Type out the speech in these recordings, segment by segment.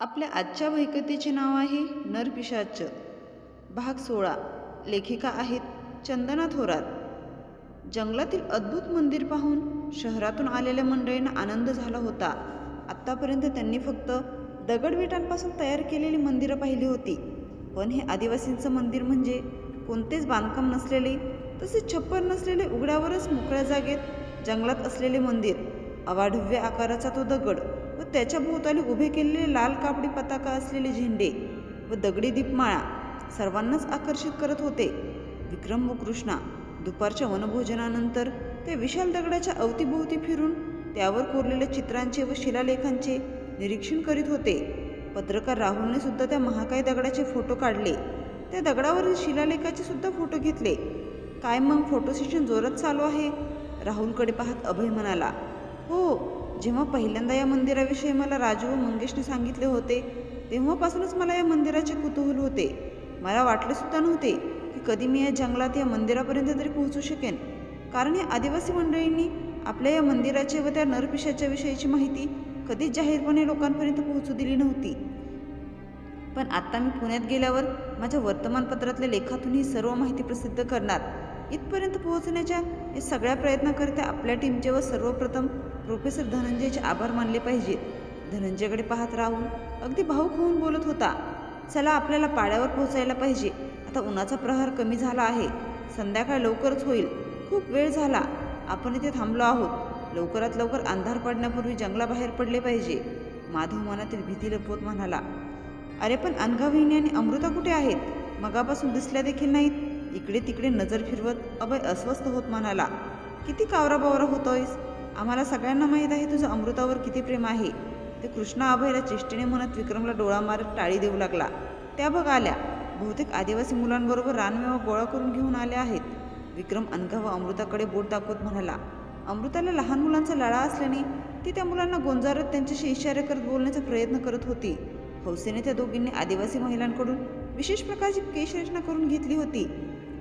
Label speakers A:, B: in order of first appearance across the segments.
A: आपल्या आजच्या भयकथेचे नाव आहे नरपिशाच. भाग सोळा. लेखिका आहेत चंदना थोरात. जंगलातील अद्भुत मंदिर पाहून शहरातून आलेल्या मंडळींना आनंद झाला होता. आत्तापर्यंत त्यांनी फक्त दगडविटांपासून तयार केलेली मंदिरं पाहिली होती. पण हे आदिवासींचं मंदिर म्हणजे कोणतेच बांधकाम नसलेले तसेच छप्पर नसलेले उघड्यावरच मोकळ्या जागेत जंगलात असलेले मंदिर अवाढव्य आकाराचा तो दगड व त्याच्या भोवताली उभे केलेले लाल कापडी पताका असलेले झेंडे व दगडी दीपमाळा सर्वांनाच आकर्षित करत होते. विक्रम व कृष्णा दुपारच्या वनभोजनानंतर त्या विशाल दगडाच्या अवतीभोवती फिरून त्यावर कोरलेल्या चित्रांचे व शिलालेखांचे निरीक्षण करीत होते. पत्रकार राहुलने सुद्धा त्या महाकाय दगडाचे फोटो काढले. त्या दगडावरील शिलालेखाचे सुद्धा फोटो घेतले. काय मग फोटो सेशन जोरात चालू आहे? राहुलकडे पाहत अभय म्हणाला. हो जेव्हा पहिल्यांदा या मंदिराविषयी मला राजू व मंगेशने सांगितले होते तेव्हापासूनच मला या मंदिराचे कुतूहल होते. मला वाटले सुद्धा नव्हते की कधी मी या जंगलात या मंदिरापर्यंत तरी पोहोचू शकेन. कारण या आदिवासी मंडळींनी आपल्या या मंदिराचे व त्या नरपिशाच्या विषयीची माहिती कधीच जाहीरपणे लोकांपर्यंत पोहोचू दिली नव्हती. पण आत्ता मी पुण्यात गेल्यावर माझ्या वर्तमानपत्रातल्या लेखातून ही सर्व माहिती प्रसिद्ध करणार. इथपर्यंत पोहोचण्याच्या या सगळ्या प्रयत्नाकरिता आपल्या टीमचे व सर्वप्रथम प्रोफेसर धनंजयचे आभार मानले पाहिजेत. धनंजयकडे पाहत राहून अगदी भाऊक होऊन बोलत होता चला आपल्याला पाड्यावर पोहोचायला पाहिजे. आता उन्हाचा प्रहार कमी झाला आहे. संध्याकाळ लवकरच होईल. खूप वेळ झाला. आपण इथे थांबलो आहोत. लवकरात लवकर अंधार पडण्यापूर्वी जंगलाबाहेर पडले पाहिजे. माधव मनातील भीती लपवत म्हणाला अरे पण अनघाविनी आणि अमृता कुठे आहेत? मगापासून दिसल्या देखील नाहीत. इकडे तिकडे नजर फिरवत अभय अस्वस्थ होत म्हणाला किती कावरा बावरा होतोयस? आम्हाला सगळ्यांना माहीत आहे तुझं अमृतावर किती प्रेम आहे. ते कृष्णा अभयला चेष्टेने म्हणत विक्रमला डोळा मारत टाळी देऊ लागला. त्या बघ आल्या. बहुतेक आदिवासी मुलांबरोबर रानमेवा गोळा करून घेऊन आल्या आहेत. विक्रम अनघा व अमृताकडे बोट दाखवत म्हणाला अमृताला लहान मुलांचा लळा असल्याने ती त्या मुलांना गोंजारत त्यांच्याशी इशारे करत बोलण्याचा प्रयत्न करत होती. हौसेने त्या दोघींनी आदिवासी महिलांकडून विशेष प्रकारची केशरचना करून घेतली होती.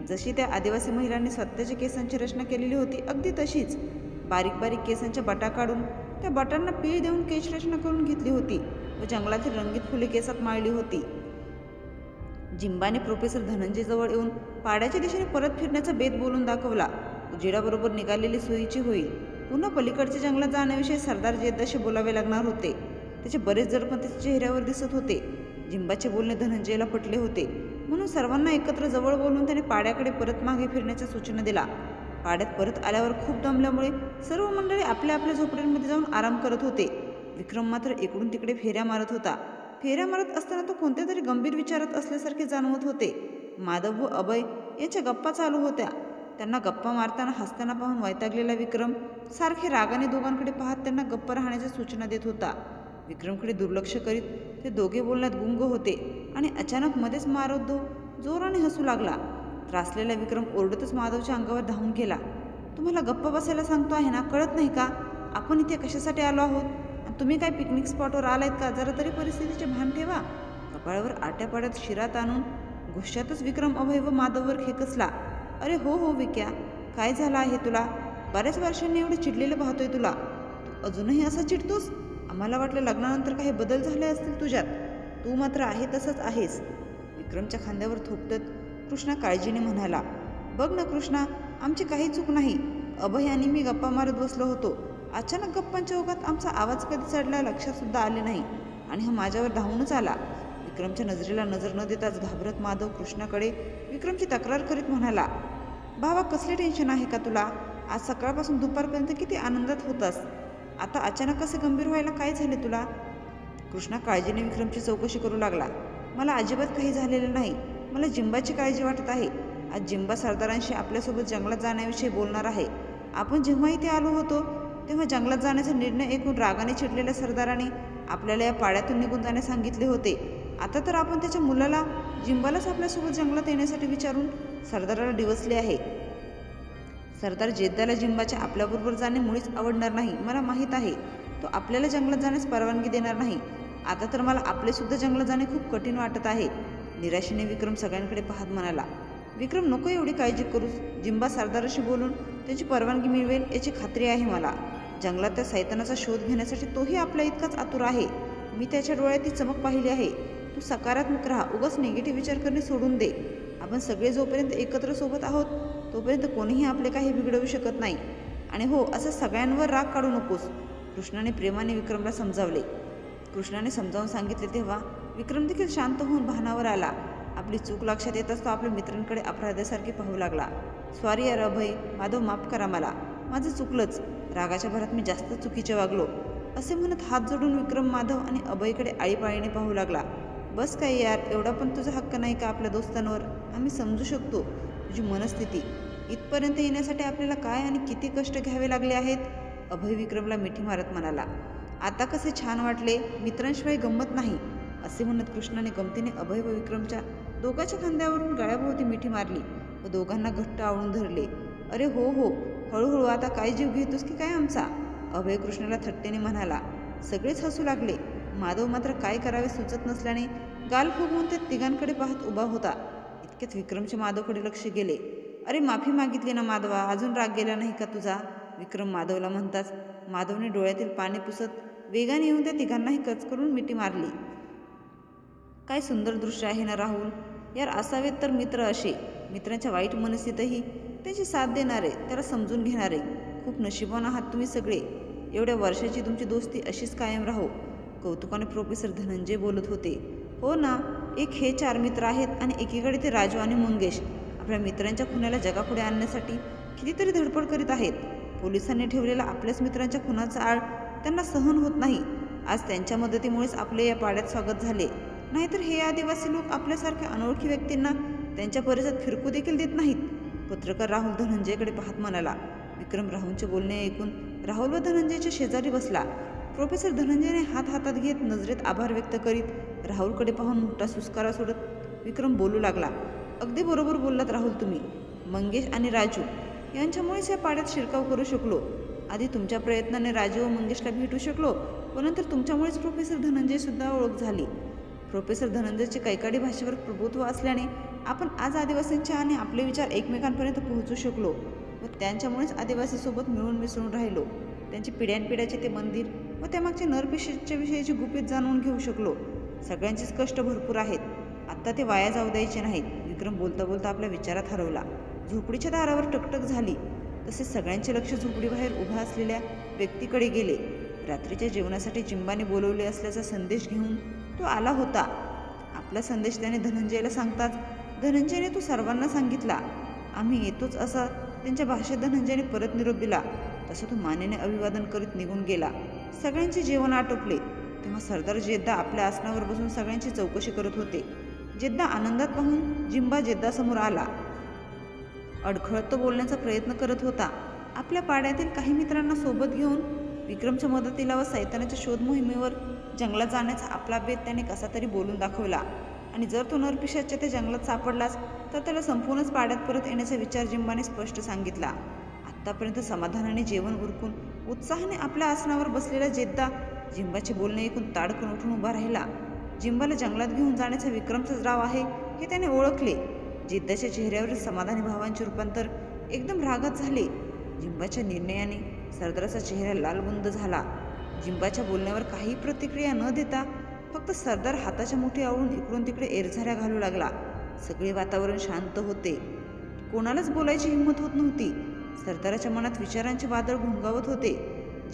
A: जशी त्या आदिवासी महिलांनी स्वतःच्या केसांची रचना केलेली होती अगदी तशीच. बारीक बारीक केसांच्या बटा काढून त्या बटांना पीळ देऊन केशरचना करून घेतली होती व जंगलातील रंगीत फुले केसात माळली होती. जिंबाने प्रोफेसर धनंजयजवळ येऊन पाड्याच्या दिशेने परत फिरण्याचा बेत बोलून दाखवला उजेडाबरोबर निघालेली सोयीची होईल पुन्हा पलीकडच्या जंगलात जाण्याविषयी सरदार जेद्दाशी बोलावे लागणार होते. त्याचे बरेच जडपण त्याच्या चेहऱ्यावर दिसत होते. जिंबाचे बोलणे धनंजयला पटले होते. म्हणून सर्वांना एकत्र जवळ बोलून त्याने पाड्याकडे परत मागे फिरण्याच्या सूचना दिला पाड्यात परत आल्यावर खूप दमल्यामुळे सर्व मंडळी आपल्या आपल्या झोपड्यांमध्ये जाऊन आराम करत होते. विक्रम मात्र इकडून तिकडे फेऱ्या मारत होता. फेऱ्या मारत असताना तो कोणत्या तरी गंभीर विचारात असल्यासारखे जाणवत होते. माधव व अभय यांच्या गप्पा चालू होत्या. त्यांना गप्पा मारताना हसताना पाहून वैतागलेला विक्रम सारखे रागाने दोघांकडे पाहत त्यांना गप्प राहण्याच्या सूचना देत होता. विक्रमकडे दुर्लक्ष करीत ते दोघे बोलण्यात गुंग होते आणि अचानक मध्येच मारुद्दो जोराने हसू लागला. त्रासलेला विक्रम ओरडतच माधवच्या अंगावर धावून गेला. तुम्हाला गप्प बसायला सांगतो आहे ना कळत नाही का? आपण इथे कशासाठी आलो आहोत? आणि तुम्ही काय पिकनिक स्पॉटवर आलायत का? जरा तरी परिस्थितीचे भान ठेवा. कपाळावर आट्या पाड्यात शिरात आणून गुश्यातच विक्रम अभय व माधववर खेकसला. अरे हो हो विक्या काय झालं आहे तुला? बऱ्याच वर्षांनी एवढं चिडलेलं पाहतोय तुला. तू अजूनही असा चिडतोस? आम्हाला वाटलं लग्नानंतर काही बदल झाले असतील तुझ्यात. तू मात्र आहे तसंच आहेस. विक्रमच्या खांद्यावर थोपटत कृष्णा काळजीने म्हणाला बघ ना कृष्णा आमची काही चूक नाही. अभय आणि मी गप्पा मारत बसलो होतो. अचानक गप्पांच्या ओघात आमचा आवाज कधी चढला लक्षातसुद्धा आले नाही. आणि हा माझ्यावर धावूनच आला. विक्रमच्या नजरेला नजर न देताच घाबरत माधव कृष्णाकडे विक्रमची तक्रार करीत म्हणाला बाबा कसले टेन्शन आहे का तुला? आज सकाळपासून दुपारपर्यंत किती आनंदात होतास. आता अचानक कसे गंभीर व्हायला काय झाले तुला? कृष्णा काळजीने विक्रमची चौकशी करू लागला मला अजिबात काही झालेलं नाही. मला जिंबाची काळजी वाटत आहे. आज जिंबा सरदारांशी आपल्यासोबत जंगलात जाण्याविषयी बोलणार आहे. आपण जेव्हा इथे आलो होतो तेव्हा जंगलात जाण्याचा निर्णय ऐकून रागाने चिडलेल्या सरदाराने आपल्याला या पाड्यातून निघून जाण्यास सांगितले होते. आता तर आपण त्याच्या मुलाला जिंबालाच आपल्यासोबत जंगलात येण्यासाठी विचारून सरदाराला डिवसले आहे. सरदार जेद्दाला जिंबाच्या आपल्याबरोबर जाणे मुळीच आवडणार नाही मला माहीत आहे. तो आपल्याला जंगलात जाण्यास परवानगी देणार नाही. आता तर मला आपलेसुद्धा जंगलात जाणे खूप कठीण वाटत आहे. निराशेने विक्रम सगळ्यांकडे पाहत म्हणाला विक्रम नको एवढी काळजी करूस. जिंबा सरदाराशी बोलून त्याची परवानगी मिळवेल याची खात्री आहे मला. जंगलात त्या सैतानाचा शोध घेण्यासाठी तोही आपल्या इतकाच आतुर आहे. मी त्याच्या डोळ्यात ती चमक पाहिली आहे. तू सकारात्मक राहा. उगाच निगेटिव्ह विचार करणे सोडून दे. आपण सगळे जोपर्यंत एकत्र सोबत आहोत तोपर्यंत कोणीही आपले काही बिघडवू शकत नाही. आणि हो असं सगळ्यांवर राग काढू नकोस. कृष्णाने प्रेमाने विक्रमला समजावले. कृष्णाने समजावून सांगितले तेव्हा विक्रम देखील शांत होऊन भानावर आला. आपली चूक लक्षात येत तो आपल्या मित्रांकडे अपराध्यासारखे पाहू लागला. स्वारी यार अभय माधव माफ करा मला. माझं चुकलंच. रागाच्या भरात मी जास्त चुकीचे वागलो. असे म्हणत हात जोडून विक्रम माधव आणि अभयकडे आळीपाळीने पाहू लागला. बस काय यार एवढा पण तुझा हक्क नाही का आपल्या दोस्तांवर? आम्ही समजू शकतो तुझी मनस्थिती. इथपर्यंत येण्यासाठी आपल्याला काय आणि किती कष्ट घ्यावे लागले आहेत? अभय विक्रमला मिठी मारत म्हणाला. आता कसे छान वाटले. मित्रांशिवाय गंमत नाही. असे म्हणत कृष्णाने गमतीने अभय व विक्रमच्या दोघांच्या खांद्यावरून गळ्याभोवती मिठी मारली व दोघांना घट्ट आवळून धरले. अरे हो हो हळूहळू आता काय जीव घेतोस की काय आमचा? अभय कृष्णाला थट्टेने म्हणाला. सगळेच हसू लागले. माधव मात्र काय करावे सुचत नसल्याने गाल फुगवून त्या तिघांकडे पाहत उभा होता. इतक्यात विक्रमचे माधवकडे लक्ष गेले. अरे माफी मागितली ना माधवा अजून राग गेला नाही का तुझा? विक्रम माधवला म्हणताच माधवने डोळ्यातील पाणी पुसत वेगाने येऊन त्या तिघांनाही कच करून मिठी मारली. काय सुंदर दृश्य आहे ना राहुल? यार असावेत तर मित्र असे. मित्रांच्या वाईट मनस्थितही त्याची साथ देणारे त्याला समजून घेणारे. खूप नशिबान आहात तुम्ही सगळे. एवढ्या वर्षाची तुमची दोस्ती अशीच कायम राहो. कौतुकाने प्रोफेसर धनंजय बोलत होते. हो ना एक हे चार मित्र आहेत आणि एकीकडे ते राजू आणि मंगेश. आपल्या मित्रांच्या खुनाला जगापुढे आणण्यासाठी कितीतरी धडपड करीत आहेत. पोलिसांनी ठेवलेला आपल्याच मित्रांच्या खुनाचा आळ त्यांना सहन होत नाही. आज त्यांच्या मदतीमुळेच आपले या पाड्यात स्वागत झाले. नाहीतर हे आदिवासी लोक आपल्यासारख्या अनोळखी व्यक्तींना त्यांच्या परिसरात फिरकू देखील देत नाहीत. पत्रकार राहुल धनंजयकडे पाहत म्हणाला विक्रम राहुलचे बोलणे ऐकून राहुल व धनंजयच्या शेजारी बसला. प्रोफेसर धनंजयने हात हातात घेत नजरेत आभार व्यक्त करीत राहुलकडे पाहून मोठा सुस्कारा सोडत विक्रम बोलू लागला. अगदी बरोबर बोललात राहुल तुम्ही. मंगेश आणि राजू यांच्यामुळेच या पाड्यात शिरकाव करू शकलो. आधी तुमच्या प्रयत्नाने राजू व मंगेशला भेटू शकलो व नंतर तुमच्यामुळेच प्रोफेसर धनंजयसुद्धा ओळख झाली. प्रोफेसर धनंजयचे कैकाडी भाषेवर प्रभुत्व असल्याने आपण आज आदिवासींचे आणि आपले विचार एकमेकांपर्यंत पोहोचू शकलो व त्यांच्यामुळेच आदिवासीसोबत मिळून मिसळून राहिलो. त्यांची पिढ्यानपिढ्याचे ते मंदिर व त्यामागच्या नरपिशेच्या विषयीची गुपित जाणून घेऊ शकलो. सगळ्यांचेच कष्ट भरपूर आहेत. आत्ता ते वाया जाऊ द्यायचे नाहीत. विक्रम बोलता बोलता आपल्या विचारात हरवला. झोपडीच्या दारावर टकटक झाली. तसेच सगळ्यांचे लक्ष झोपडीबाहेर उभा असलेल्या व्यक्तीकडे गेले. रात्रीच्या जेवणासाठी जिंबाने बोलवले असल्याचा संदेश घेऊन तो आला होता. आपला संदेश त्याने धनंजयला सांगताच धनंजयने तो सर्वांना सांगितला आम्ही येतोच असा त्यांच्या भाषेत धनंजयने परत निरोप दिला. तसं तो मानेने अभिवादन करीत निघून गेला. सगळ्यांचे जेवण आटोपले. तेव्हा सरदार जेद्दा आपल्या आसनावर बसून सगळ्यांची चौकशी करत होते. जेद्दा आनंदात पाहून जिंबा जेद्दासमोर आला. अडखळत तो बोलण्याचा प्रयत्न करत होता. आपल्या पाड्यातील काही मित्रांना सोबत घेऊन विक्रमच्या मदतीला व सैतानाच्या शोध मोहिमेवर जंगलात जाण्याचा आपला बेत त्याने कसा तरी बोलून दाखवला. आणि जर तो नरपिशाच्या त्या जंगलात सापडलाच तर त्याला संपूर्णच पाड्यात परत येण्याचा विचार जिंबाने स्पष्ट सांगितला. आत्तापर्यंत समाधानाने जेवण उरकून उत्साहाने आपल्या आसनावर बसलेला जेद्दा जिंबाचे बोलणे ऐकून ताडकन उठून उभा राहिला. जिंबाला जंगलात घेऊन जाण्याचा विक्रमचाच राव आहे हे त्याने ओळखले. जिद्दाच्या चेहऱ्यावरील समाधानी भावांचे रूपांतर एकदम रागात झाले. जिंबाच्या निर्णयाने सरदाराचा चेहरा लालबुंद झाला. जिंबाच्या बोलण्यावर काही प्रतिक्रिया न देता फक्त सरदार हाताच्या मुठी आवळून इकडून तिकडे एरझाऱ्या घालू लागला. सगळे वातावरण शांत होते. कोणालाच बोलायची हिंमत होत नव्हती. सरदाराच्या मनात विचारांचे वादळ घोंगावत होते.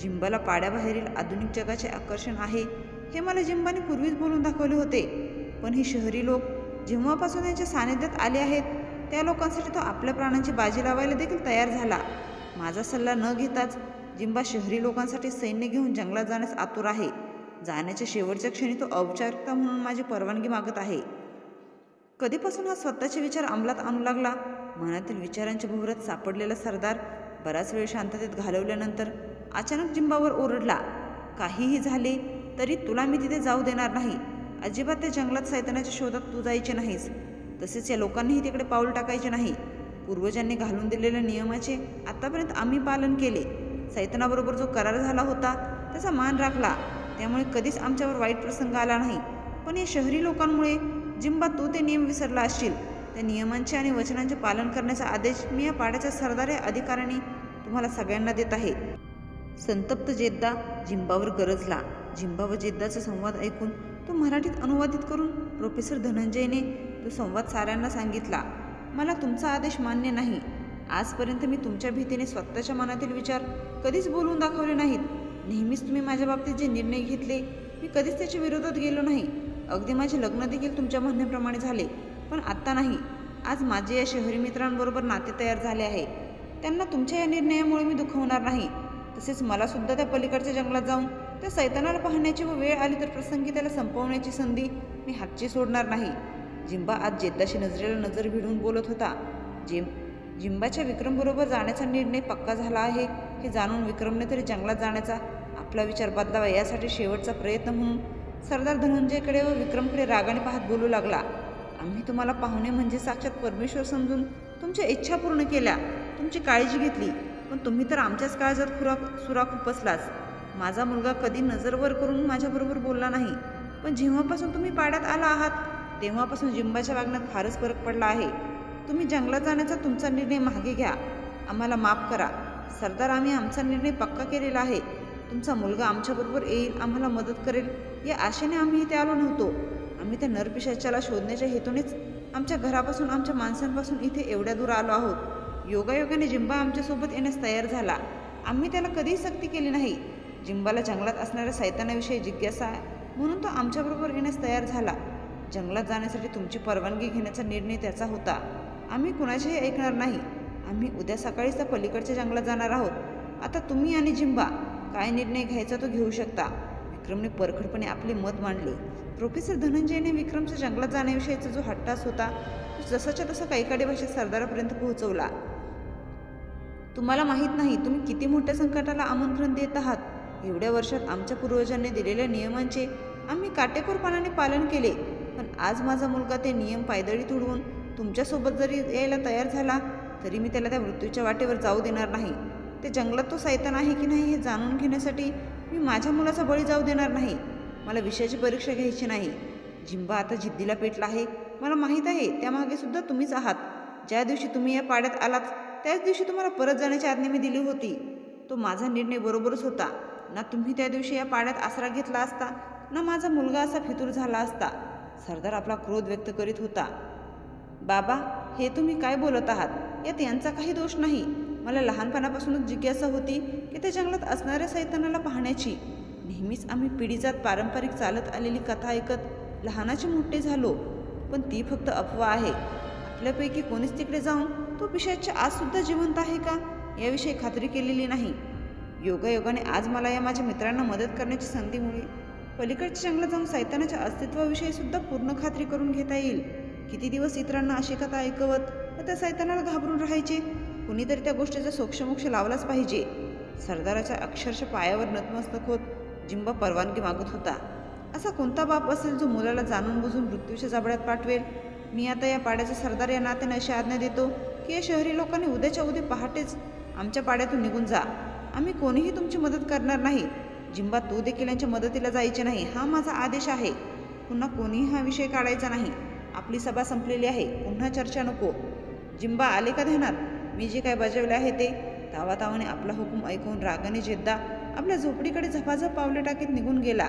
A: जिंबाला पाड्याबाहेरील आधुनिक जगाचे आकर्षण आहे हे मला जिंबाने पूर्वीच बोलून दाखवले होते. पण हे शहरी लोक जेव्हापासून त्यांच्या सानिध्यात आले आहेत त्या लोकांसाठी तो आपल्या प्राणांची बाजी लावायला देखील तयार झाला. माझा सल्ला न घेताच जिंबा शहरी लोकांसाठी सैन्य घेऊन जंगलात जाण्यास आतुर आहे. जाण्याच्या शेवटच्या क्षणी तो औपचारिकता म्हणून माझी परवानगी मागत आहे. कधीपासून हा स्वतःचे विचार अंमलात आणू लागला? मनातील विचारांच्या भोवऱ्यात सापडलेला सरदार बराच वेळ शांततेत घालवल्यानंतर अचानक जिंबावर ओरडला काहीही झाले तरी तुला मी तिथे जाऊ देणार नाही. अजिबात त्या जंगलात सैतानाच्या शोधात तू जायचे नाहीस. तसेच या लोकांनीही तिकडे पाऊल टाकायचे नाही. पूर्वजांनी घालून दिलेल्या नियमाचे आतापर्यंत आम्ही पालन केले. सैतानाबरोबर जो करार झाला होता त्याचा मान राखला. त्यामुळे कधीच आमच्यावर वाईट प्रसंग आला नाही. पण या शहरी लोकांमुळे जिंबा तू ते नियम विसरला असशील. त्या नियमांचे आणि वचनांचे पालन करण्याचा आदेश मी या पाड्याच्या सरदार या अधिकाऱ्यांनी तुम्हाला सगळ्यांना देत आहे. संतप्त जेद्दा जिंबावर गरजला. जिंबा व जेद्दाचा संवाद ऐकून तो मराठीत अनुवादित करून प्रोफेसर धनंजयने तो संवाद साऱ्यांना सांगितला. मला तुमचा आदेश मान्य नाही. आजपर्यंत मी तुमच्या भीतीने स्वतःच्या मनातील विचार कधीच बोलून दाखवले नाहीत. नेहमीच तुम्ही माझ्या बाबतीत जे निर्णय घेतले मी कधीच त्याच्या विरोधात गेलो नाही. अगदी माझे लग्न देखील तुमच्या म्हणण्याप्रमाणे झाले पण आत्ता नाही. आज माझे या शहरी मित्रांबरोबर नाते तयार झाले आहे. त्यांना तुमच्या या निर्णयामुळे मी दुखवणार नाही. तसेच मलासुद्धा त्या पलीकडच्या जंगलात जाऊन त्या सैतानाला पाहण्याची व वेळ आली तर प्रसंगी त्याला संपवण्याची संधी मी हातची सोडणार नाही. जिंबा आज जेद्दाशी नजरेला नजर भिडून बोलत होता. जेम जिंबाच्या विक्रमबरोबर जाण्याचा निर्णय पक्का झाला आहे हे जाणून विक्रमने तरी जंगलात जाण्याचा आपला विचार बदलावा यासाठी शेवटचा प्रयत्न म्हणून सरदार धनंजयकडे व विक्रमकडे रागाने पाहत बोलू लागला. आम्ही तुम्हाला पाहुणे म्हणजे साक्षात परमेश्वर समजून तुमच्या इच्छा पूर्ण केल्या. तुमची काळजी घेतली. पण तुम्ही तर आमच्याच काळजात खुरा सुराख खुपसलाच माझा मुलगा कधी नजर वर करून माझ्याबरोबर बोलला नाही. पण जेव्हापासून तुम्ही पाड्यात आला आहात तेव्हापासून जिंबाच्या वागण्यात फारच फरक पडला आहे. तुम्ही जंगलात जाण्याचा तुमचा निर्णय मागे घ्या. आम्हाला माफ करा. सरदार आम्ही आमचा निर्णय पक्का केलेला आहे. तुमचा मुलगा आमच्याबरोबर येईल आम्हाला मदत करेल. या आशेने आम्ही इथे आलो नव्हतो. आम्ही त्या नरपिशाच्याला शोधण्याच्या हेतूनेच आमच्या घरापासून आमच्या माणसांपासून इथे एवढ्या दूर आलो आहोत. योगायोगाने जिंबा आमच्यासोबत येण्यास तयार झाला. आम्ही त्याला कधीही सक्ती केली नाही. जिंबाला जंगलात असणाऱ्या सैतानाविषयी जिज्ञासा आहे म्हणून तो आमच्याबरोबर येण्यास तयार झाला. जंगलात जाण्यासाठी तुमची परवानगी घेण्याचा निर्णय त्याचा होता. आम्ही कुणाचेही ऐकणार नाही. आम्ही उद्या सकाळीच त्या पलीकडच्या जंगलात जाणार आहोत. आता तुम्ही आणि जिम्बा काय निर्णय घ्यायचा तो घेऊ शकता. विक्रमने परखडपणे आपले मत मांडले. प्रोफेसर धनंजयने विक्रमच्या जंगलात जाण्याविषयीचा जो हट्टास होता तो जसाच्या तसा कैकाडी भाषेत सरदारापर्यंत पोहोचवला. तुम्हाला माहीत नाही तुम्ही किती मोठ्या संकटाला आमंत्रण देत आहात. एवढ्या वर्षात आमच्या पूर्वजांनी दिलेल्या नियमांचे आम्ही काटेकोरपणाने पालन केले. पण आज माझा मुलगा ते नियम पायदळी तुडवून तुमच्यासोबत जरी यायला तयार झाला तरी मी त्याला त्या मृत्यूच्या वाटेवर जाऊ देणार नाही. ते जंगलात तो सैतान आहे की नाही हे जाणून घेण्यासाठी मी माझ्या मुलाचा बळी जाऊ देणार नाही. मला विषयाची परीक्षा घ्यायची नाही. जिंबा आता जिद्दीला पेटला आहे. मला माहीत आहे त्यामागे सुद्धा तुम्हीच आहात. ज्या दिवशी तुम्ही या पाड्यात आलात त्याच दिवशी तुम्हाला परत जाण्याची आज्ञा मी दिली होती. तो माझा निर्णय बरोबरच होता. ना तुम्ही त्या दिवशी या पाड्यात आसरा घेतला असता ना माझा मुलगा असा फितूर झाला असता. सरदार आपला क्रोध व्यक्त करीत होता. बाबा हे तुम्ही काय बोलत आहात? यात यांचा काही दोष नाही. मला लहानपणापासूनच जिज्ञासा होती की त्या जंगलात असणाऱ्या सैतानाला पाहण्याची. नेहमीच आम्ही पिढीजात पारंपरिक चालत आलेली कथा ऐकत लहानाचे मोठे झालो. पण ती फक्त अफवा आहे. आपल्यापैकी कोणीच तिकडे जाऊन तो पिशाच्या आजसुद्धा जिवंत आहे का? याविषयी खात्री केलेली नाही. योगायोगाने आज मला या माझ्या मित्रांना मदत करण्याची संधी मिळेल. पलीकडच्या जंगलात जाऊन सैतानाच्या अस्तित्वाविषयी सुद्धा पूर्ण खात्री करून घेता येईल. किती दिवस इतरांना अशी कथा ऐकवत व त्या सैतानाला घाबरून राहायचे? कुणीतरी त्या गोष्टीचा सोक्षमोक्ष लावलाच पाहिजे. सरदाराच्या अक्षरशः पायावर नतमस्तक होत जिंबा परवानगी मागत होता. असा कोणता बाप असेल जो मुलाला जाणून बुजून मृत्यूच्या जाबड्यात पाठवेल? मी आता या पाड्याचा सरदार या नात्याने अशी आज्ञा देतो की या शहरी लोकांनी उद्याच्या उद्या पहाटेच आमच्या पाड्यातून निघून जा. आम्ही कोणीही तुमची मदत करणार नाही. जिंबा तू देखील यांच्या मदतीला जायचे नाही. हा माझा आदेश आहे. पुन्हा कोणीही हा विषय काढायचा नाही. आपली सभा संपलेली आहे. पुन्हा चर्चा नको. जिंबा आले का ध्यानात? मी जे काय बजावले आहे ते तावातावाने आपला हुकूम ऐकून रागाने जेद्दा आपल्या झोपडीकडे झपाझप पावले टाकीत निघून गेला.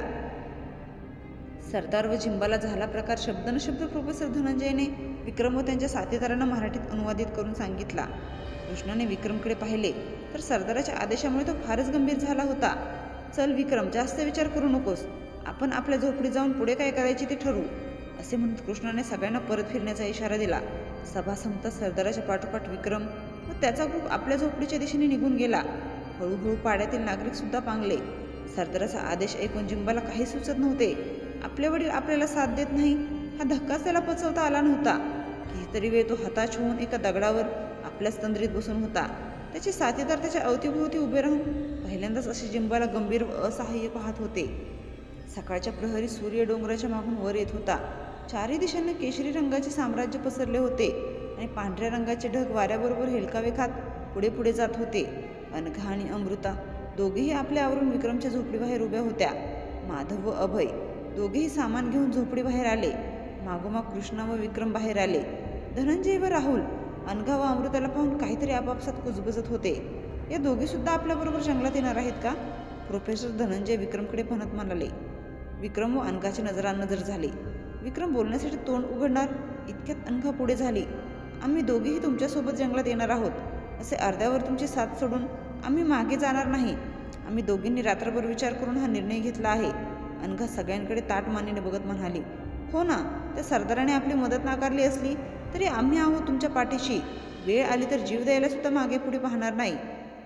A: सरदार व जिंबाला झाला प्रकार शब्द प्रोफेसर धनंजयने विक्रम व त्यांच्या साथीदारांना मराठीत अनुवादित करून सांगितला. कृष्णाने विक्रमकडे पाहिले तर सरदाराच्या आदेशामुळे तो फारच गंभीर झाला होता. चल विक्रम जास्त विचार करू नकोस. आपण आपल्या झोपडीत जाऊन पुढे काय करायचे ते ठरवू. असे म्हणत कृष्णाने सगळ्यांना परत फिरण्याचा इशारा दिला. सभा संपता सरदाराच्या पाठोपाठ विक्रम व त्याचा ग्रुप आपल्या झोपडीच्या दिशेने निघून गेला. हळूहळू पाड्यातील नागरिक सुद्धा पांगले. सरदाराचा आदेश ऐकून जिंबाला काही सुचत नव्हते. आपले वडील आपल्याला साथ देत नाही हा धक्काच त्याला पचवता आला नव्हता. कितीतरी वेळ तो हताश होऊन एका दगडावर आपल्याच तंद्रीत बसून होता. त्याचे साथीदार त्याच्या अवतीभोवती उभे राहून पहिल्यांदाच असे जिंबाला गंभीर व असहाय्य पाहत होते. सकाळच्या प्रहरी सूर्य डोंगराच्या मागून वर येत होता. चारही दिशांना केशरी रंगाचे साम्राज्य पसरले होते आणि पांढऱ्या रंगाचे ढग वाऱ्याबरोबर हेलकावे खात पुढे पुढे जात होते. अनघा आणि अमृता दोघेही आपल्या आवरून विक्रमच्या झोपडीबाहेर उभ्या होत्या. माधव व अभय दोघेही सामान घेऊन झोपडी बाहेर आले. मागोमाग कृष्णा व विक्रम बाहेर आले. धनंजय व राहुल अनघा व अमृताला पाहून काहीतरी आपापसात कुजबुजत होते. या दोघेसुद्धा आपल्याबरोबर जंगलात येणार आहेत का? प्रोफेसर धनंजय विक्रमकडे म्हणत म्हणाले. विक्रम व अनघाची नजरानजर झाली. विक्रम बोलण्यासाठी तोंड उघडणार इतक्यात अनघा पुढे झाली. आम्ही दोघेही तुमच्यासोबत जंगलात येणार आहोत असे अर्ध्यावर तुमची साथ सोडून आम्ही मागे जाणार नाही. आम्ही दोघींनी रात्रभर विचार करून हा निर्णय घेतला आहे. अनघा सगळ्यांकडे ताट मानेने बघत म्हणाली हो ना त्या सरदाराने आपली मदत नाकारली असली तरी आम्ही आहोत तुमच्या पाठीशी. वेळ आली तर जीव द्यायला सुद्धा मागे पुढे पाहणार नाही.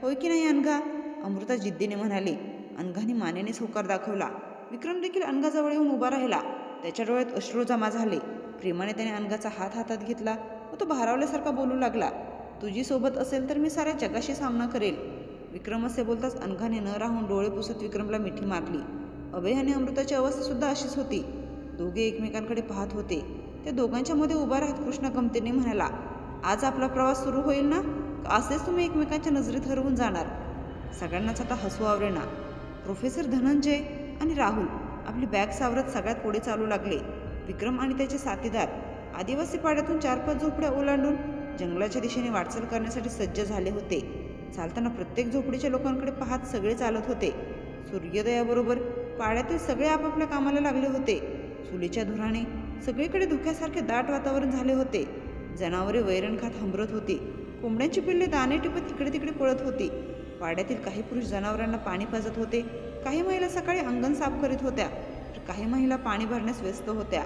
A: होय की नाही अनघा? अमृता जिद्दीने म्हणाली. अनघाने मानेनेच होकार दाखवला. विक्रम देखील अनघाजवळ येऊन उभा राहिला. त्याच्या डोळ्यात अश्रू जमा झाले. प्रेमाने त्याने अनघाचा हात हातात घेतला व तो भारावल्यासारखा बोलू लागला. तुझी सोबत असेल तर मी साऱ्या जगाशी सामना करेल. विक्रम असे बोलताच अनघाने न राहून डोळे पुसत विक्रमला मिठी मारली. अभय आणि अमृताची अवस्थासुद्धा अशीच होती. दोघे एकमेकांकडे पाहत होते. त्या दोघांच्या मध्ये उभा राहत कृष्णा गमतीने म्हणाला आज आपला प्रवास सुरू होईल ना? असेच तुम्ही एकमेकांच्या नजरेत हरवून जाणार? सगळ्यांनाच आता हसू आवरेना. प्रोफेसर धनंजय आणि राहुल आपली बॅग सावरत सगळ्यात पुढे चालू लागले. विक्रम आणि त्याचे साथीदार आदिवासी पाड्यातून चार पाच झोपड्या ओलांडून जंगलाच्या दिशेने वाटचाल करण्यासाठी सज्ज झाले होते. चालताना प्रत्येक झोपडीच्या लोकांकडे पाहत सगळे चालत होते. सूर्योदयाबरोबर पाड्यातील सगळे आपापल्या कामाला लागले होते. चुलीच्या धुराने सगळीकडे धुक्यासारखे दाट वातावरण झाले होते. जनावरे वैरण खात हंबरत होती. कोंबड्यांची पिल्ले दाणे टिपत इकडे तिकडे पळत होती. पाड्यातील काही पुरुष जनावरांना पाणी पाजत होते. काही महिला सकाळी अंगण साफ करीत होत्या तर काही महिला पाणी भरण्यास व्यस्त होत्या.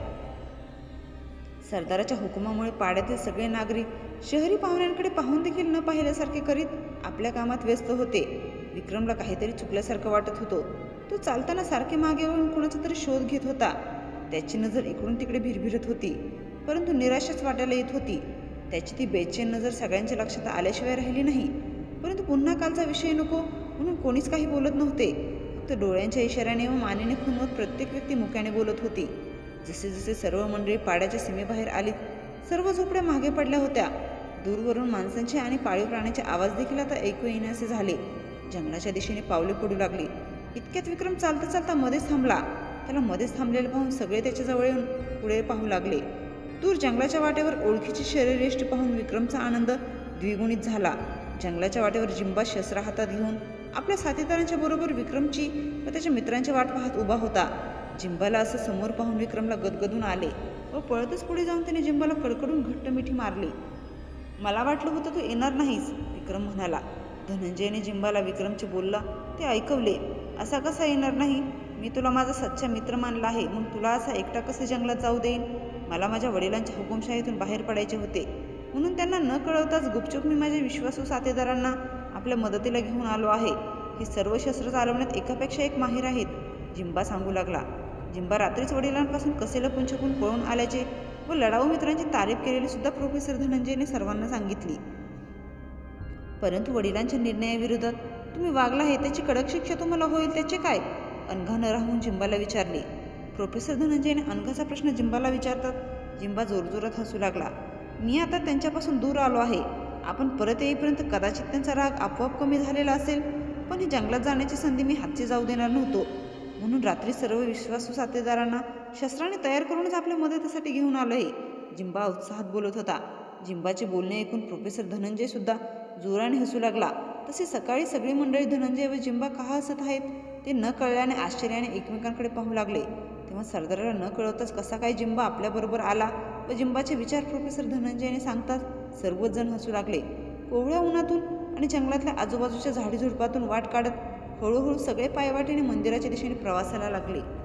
A: सरदाराच्या हुकुमामुळे पाड्यातील सगळे नागरिक शहरी पाहुण्यांकडे पाहून देखील न पाहिल्यासारखे करीत आपल्या कामात व्यस्त होते. विक्रमला काहीतरी चुकल्यासारखं वाटत होतं. तो चालताना सारखे मागे वळून कुणाचा तरी शोध घेत होता. त्याची नजर इकडून तिकडे भिरभिरत होती परंतु निराशाच वाटायला येत होती. त्याची ती बेचैन नजर सगळ्यांच्या लक्षात आल्याशिवाय राहिली नाही. परंतु पुन्हा कालचा विषय नको म्हणून कोणीच काही बोलत नव्हते. फक्त डोळ्यांच्या इशाऱ्याने व मानेने खुनवत प्रत्येक व्यक्ती मुक्याने बोलत होती. जसे जसे सर्व मंडळी पाड्याच्या सीमेबाहेर आली सर्व झोपड्या मागे पडल्या होत्या. दूरवरून माणसांचे आणि पाळीव प्राण्याचे आवाज देखील आता ऐकू येण्याचे झाले. जंगलाच्या दिशेने पावले पडू लागली. इतक्यात विक्रम चालता चालता मध्येच थांबला. त्याला मध्येच थांबलेलं पाहून सगळे त्याच्याजवळ येऊन पुढे पाहू लागले. दूर जंगलाच्या वाटेवर ओळखीची शरीरयष्टी पाहून विक्रमचा आनंद द्विगुणित झाला. जंगलाच्या वाटेवर जिंबा शस्त्र हातात घेऊन आपल्या साथीदारांच्या बरोबर विक्रमची व त्याच्या मित्रांची वाट पाहत उभा होता. जिंबाला असं समोर पाहून विक्रमला गदगदून आले व पळतच पुढे जाऊन त्याने जिंबाला कडकडून घट्ट मिठी मारली. मला वाटलं होतं तू येणार नाहीस विक्रम म्हणाला. धनंजयने जिंबाला विक्रमचे बोलला ते ऐकवले. असा कसा येणार नाही? मी तुला माझा सच्चा मित्र मानला आहे मग तुला असा एकटा कसं जंगलात जाऊ देईन? मला माझ्या वडिलांच्या हुकुमशाहीतून बाहेर पडायचे होते. म्हणून त्यांना न कळवताच गुपचूप मी माझ्या विश्वासू साथीदारांना आपल्या मदतीला घेऊन आलो आहे. हे सर्व शस्त्र चालवण्यात एकापेक्षा एक माहीर आहेत. जिंबा सांगू लागला. जिंबा रात्रीच वडिलांपासून कसे लपून छपून पळून आल्याचे व लढाऊ मित्रांची तारीफ केलेली सुद्धा प्रोफेसर धनंजयने सर्वांना सांगितली. परंतु वडिलांच्या निर्णयाविरोधात तुम्ही वागला आहे त्याची कडक शिक्षा तुम्हाला होईल त्याचे काय? अनघा न राहून जिंबाला विचारले. प्रोफेसर धनंजयने अनघाचा प्रश्न जिंबाला विचारतात. जिंबा जोरजोरात हसू लागला. मी आता त्यांच्यापासून दूर आलो आहे. आपण परत येईपर्यंत कदाचित त्यांचा राग आपोआप कमी झालेला असेल पण ही जंगलात जाण्याची संधी मी हातची जाऊ देणार नव्हतो. म्हणून रात्री सर्व विश्वासू साथीदारांना शस्त्राने तयार करूनच आपल्या मदतीसाठी घेऊन आलो आहे जिंबा उत्साहात बोलत होता. जिंबाचे बोलणे ऐकून प्रोफेसर धनंजय सुद्धा जोराने हसू लागला. तसे सकाळी सगळी मंडळी धनंजय व जिंबा का हसत आहेत ते न कळल्याने आश्चर्याने एकमेकांकडे पाहू लागले. तेव्हा सरदाराला न कळवताच कसा काय जिंबा आपल्याबरोबर आला व जिंबाचे विचार प्रोफेसर धनंजयने सांगतात? सर्वच जण हसू लागले. कोवळ्या उन्हातून आणि जंगलातल्या आजूबाजूच्या झाडीझुडपातून वाट काढत हळूहळू सगळे पायवाटेने मंदिराच्या दिशेने प्रवासाला लागले.